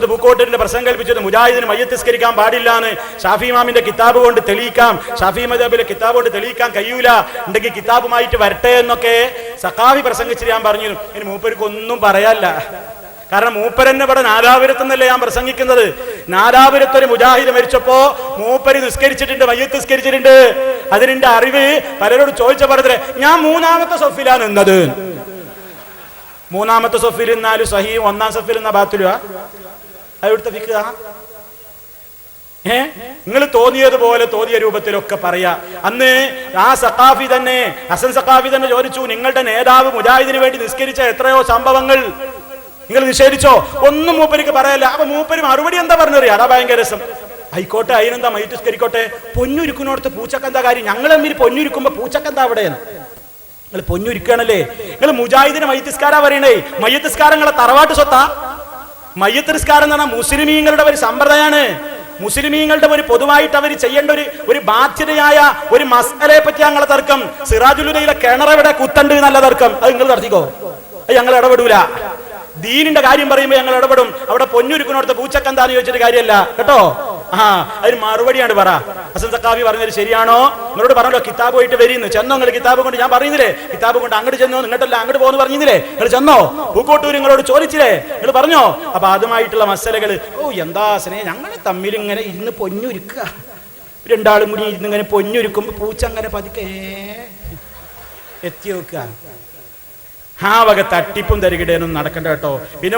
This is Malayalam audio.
അബ്ദുസമദ് പൂക്കോട്ടിന്റെ പ്രശ്നം കൽപ്പിച്ചത് മുജാഹിദിന് മയ്യത്തിസ്കരിക്കാൻ പാടില്ലാന്ന് ഷാഫി ഇമാമിന്റെ കിതാബ് കൊണ്ട് തെളിയിക്കാം. ഷാഫി മദാബിലെ കിതാബ് കൊണ്ട് തെളിയിക്കാൻ കഴിയൂല. ഉണ്ടെങ്കിൽ കിതാബുമായിട്ട് വരട്ടെ എന്നൊക്കെ സഖാഫി പ്രസംഗിച്ചിട്ട് ഞാൻ പറഞ്ഞു. ഇനി മൂപ്പർക്ക് ഒന്നും പറയാല്ല. കാരണം മൂപ്പരന്നെ ഇവിടെ നാലാപുരത്ത് നിന്നല്ലേ ഞാൻ പ്രസംഗിക്കുന്നത്. നാലാപുരത്ത് ഒരു മുജാഹിദ് മരിച്ചപ്പോ മൂപ്പര് നിസ്കരിച്ചിട്ടുണ്ട് മയ്യത്ത് നിസ്കരിച്ചിട്ടുണ്ട്. അതിന്റെ അറിവ് പലരോട് ചോദിച്ച പറഞ്ഞത് ഞാൻ മൂന്നാമത്തെ സൊഫിലാണ് നിന്നത്. മൂന്നാമത്തെ സൊഫിൽ നിന്നാലും സഹി ഒന്നാം സൊഫിൽ നിന്ന ബാത്തുലുവാ? അവിടുത്തെ ഫിക്കുക ഏ? നിങ്ങൾ തോന്നിയതുപോലെ തോന്നിയ രൂപത്തിലൊക്കെ പറയാ. അന്ന് ആ സഖാഫി തന്നെ ഹസൻ സഖാഫി തന്നെ ചോദിച്ചു നിങ്ങളുടെ നേതാവ് മുജാഹിദിന് വേണ്ടി നിസ്കരിച്ച എത്രയോ സംഭവങ്ങൾ. നിങ്ങൾ നിഷേധിച്ചോ? ഒന്നും മൂപ്പരിക്ക് പറയല്ല. അപ്പൊ മൂപ്പര് മറുപടി എന്താ പറഞ്ഞറിയാം? അതാ ഭയങ്കര രസം. ആയിക്കോട്ടെ അതിനെന്താ മൈറ്റിസ്കരിക്കോട്ടെ പൊന്നുരുക്കുനോടത്ത് പൂച്ചക്കെന്താ കാര്യം? ഞങ്ങൾ തമ്മിൽ പൊന്നുരുക്കുമ്പോ പൂച്ചക്കെന്താ അവിടെ നിങ്ങൾ പൊന്നുരുക്കുകയാണല്ലേ? നിങ്ങൾ മുജാഹിദിന് മൈത്തിസ്കാരാ പറയണേ. മയ്യത്തിസ്കാരങ്ങളെ തറവാട്ട് സ്വത്താ? മയ്യത്ത് നിസ്കാരം എന്ന് പറഞ്ഞാൽ മുസ്ലിമീങ്ങളുടെ ഒരു സമ്പ്രദായമാണ് മുസ്ലിമീങ്ങളുടെ ഒരു പൊതുവായിട്ട് അവർ ചെയ്യേണ്ട ഒരു ഒരു ബാധ്യതയായ ഒരു മസ്കലയെ പറ്റി ഞങ്ങളെ തർക്കം. സിറാജുലുലയിലെ കിണറവിടെ കുത്തണ്ട് നല്ല തർക്കം. അത് നിങ്ങൾ തർക്കിക്കോ? അത് ഞങ്ങൾ ഇടപെടൂല. ദീനിന്റെ കാര്യം പറയുമ്പോൾ ഞങ്ങൾ ഇടപെടും. അവിടെ പൊന്നുരുക്കുന്നിടത്ത് പൂച്ചക്കെന്താന്ന് ചോദിച്ചിട്ട് കാര്യമല്ല. കേട്ടോ? ആ അതിന് മറുപടിയാണ് പറ. ഹസൻ സക്കാവി പറഞ്ഞത് ശരിയാണോ? നിങ്ങളോട് പറഞ്ഞല്ലോ കിതാബ് പോയിട്ട് വരുന്നു. ചെന്നോ നിങ്ങൾ കിതാബ് കൊണ്ട്? ഞാൻ പറയുന്നില്ലേ കിതാബ് കൊണ്ട് അങ്ങോട്ട് ചെന്നോ നിങ്ങട്ടല്ല അങ്ങോട്ട് പോകുന്നു പറഞ്ഞില്ലേ? നിങ്ങൾ ചെന്നോ? പൂക്കോട്ടൂർ നിങ്ങളോട് ചോദിച്ചില്ലേ? നിങ്ങൾ പറഞ്ഞോ? അപ്പൊ അതുമായിട്ടുള്ള മസലകൾ ഓ എന്താ സ്നേഹം ഞങ്ങൾ തമ്മിൽ ഇങ്ങനെ ഇരുന്ന് പൊന്നുരുക്കുക രണ്ടാളും കൂടി ഇരുന്ന് ഇങ്ങനെ പൊന്നുരുക്കുമ്പോ പൂച്ച അങ്ങനെ പതുക്കെ എത്തി നോക്കുക ആ വക തട്ടിപ്പും തരികിടേനും നടക്കണ്ട കേട്ടോ. പിന്നെ